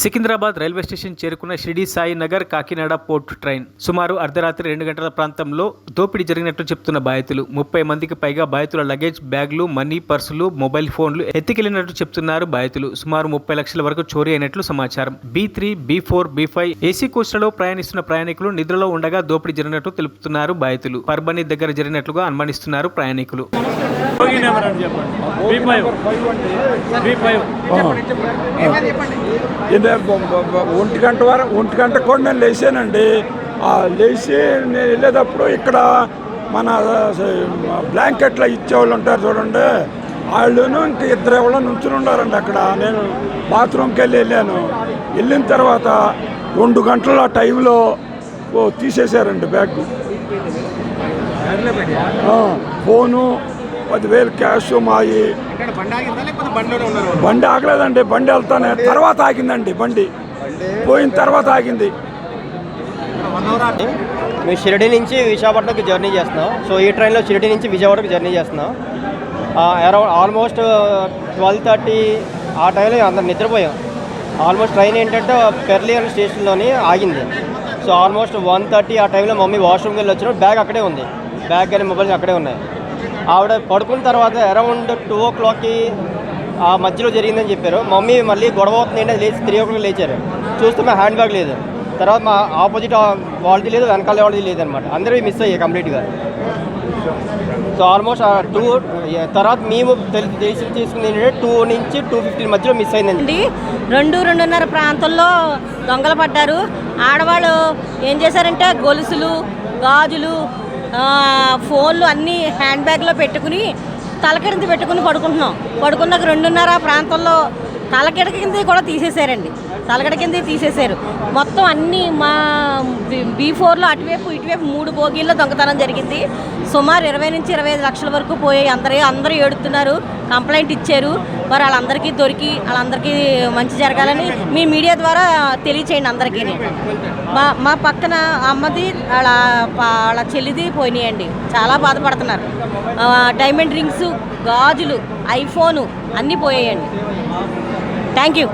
Secunderabad railway station చేరుకున్న Shirdi Sai Nagar Kakinada port train. సుమారు అర్ధరాత్రి రెండు గంటల ప్రాంతంలో దోపిడీ జరిగినట్లు చెప్తున్న బాధితులు. ముప్పై మందికి పైగా బాధితుల లగేజ్ బ్యాగులు మనీ పర్సులు మొబైల్ ఫోన్లు ఎత్తికెళ్ళినట్లు చెప్తున్నారు బాధితులు. సుమారు ముప్పై లక్షల వరకు చోరీ అయినట్లు సమాచారం. B three B four B five AC కోచ్లలో ప్రయాణిస్తున్న ప్రయాణికులు నిద్రలో ఉండగా దోపిడీ జరిగినట్లు తెలుపుతున్నారు బాధితులు. పర్బని దగ్గర జరిగినట్లుగా అనుమానిస్తున్నారు ప్రయాణికులు. భోగి నెంబర్ అని చెప్పండి ఫైవ్ ఫైవ్ ఇది ఒంటి గంట వరకు ఒంటి గంట కూడా నేను లేచానండి. లేచి నేను వెళ్ళేటప్పుడు ఇక్కడ మన బ్లాంకెట్లో ఇచ్చేవాళ్ళు ఉంటారు చూడండి. వాళ్ళును ఇంక ఇద్దరు ఎవరో నుంచుని ఉన్నారండి అక్కడ. నేను బాత్రూమ్కి వెళ్ళి వెళ్ళాను. వెళ్ళిన తర్వాత రెండు గంటల ఆ టైంలో ఓ తీసేశారండి బ్యాగ్. ఫోను పదివేలు క్యాష్ మాయి. బండి ఆగలేదండి బండి వెళ్తానే. తర్వాత ఆగిందండి బండి. పోయిన తర్వాత ఆగింది. మేము షిరిడి నుంచి విశాఖపట్నంకి జర్నీ చేస్తున్నాం. సో ఈ ట్రైన్లో షిరిడి నుంచి విజయవాడకి జర్నీ చేస్తున్నాం. అరౌండ్ ఆల్మోస్ట్ ట్వెల్వ్ థర్టీ ఆ టైంలో అందరం నిద్రపోయాం. ఆల్మోస్ట్ ట్రైన్ ఏంటంటే పెర్లి అనే స్టేషన్లోని ఆగింది. సో ఆల్మోస్ట్ వన్ థర్టీ ఆ టైంలో మమ్మీ వాష్రూమ్కి వెళ్ళి వచ్చిన బ్యాగ్ అక్కడే ఉంది. బ్యాగ్ కానీ మొబైల్ అక్కడే ఉన్నాయి. ఆవిడ పడుకున్న తర్వాత అరౌండ్ టూ ఓ క్లాక్కి ఆ మధ్యలో జరిగిందని చెప్పారు. మమ్మీ మళ్ళీ గొడవ అవుతుంది లేచి త్రీ ఓ క్లాక్ లేచారు. చూస్తే మా హ్యాండ్ బ్యాగ్ లేదు. తర్వాత మా ఆపోజిట్ వాళ్ళది లేదు వెనకాల వాళ్ళది లేదు అందరూ మిస్ అయ్యాయి కంప్లీట్గా. సో ఆల్మోస్ట్ టూ తర్వాత మేము తెలిసి తీసుకుంది ఏంటంటే టూ నుంచి టూ ఫిఫ్టీన్ మధ్యలో మిస్ అయిందండి. రెండు రెండున్నర ప్రాంతంలో దొంగలు పడ్డారు. ఆడవాళ్ళు ఏం చేశారంటే గొలుసులు గాజులు ఫోన్లు అన్నీ హ్యాండ్ బ్యాగ్లో పెట్టుకుని తలకింద పెట్టుకుని పడుకుంటున్నాం. పడుకున్నాక రెండున్నర ప్రాంతంలో తలకిడ కింద కూడా తీసేశారండి. తలకడ కింద తీసేశారు. మొత్తం అన్నీ మా బీ ఫోర్లో అటువైపు ఇటువైపు మూడు బోగీల్లో దొంగతనం జరిగింది. సుమారు ఇరవై నుంచి ఇరవై ఐదు లక్షల వరకు పోయాయి. అందరూ అందరూ ఏడుతున్నారు కంప్లైంట్ ఇచ్చారు. మరి వాళ్ళందరికీ దొరికి వాళ్ళందరికీ మంచి జరగాలని మీ మీడియా ద్వారా తెలియచేయండి అందరికీ. మా మా పక్కన అమ్మది వాళ్ళ వాళ్ళ చెల్లిది పోయినాయండి. చాలా బాధపడుతున్నారు. డైమండ్ రింగ్స్ గాజులు ఐఫోను అన్నీ పోయాయండి. தேங்க்யூ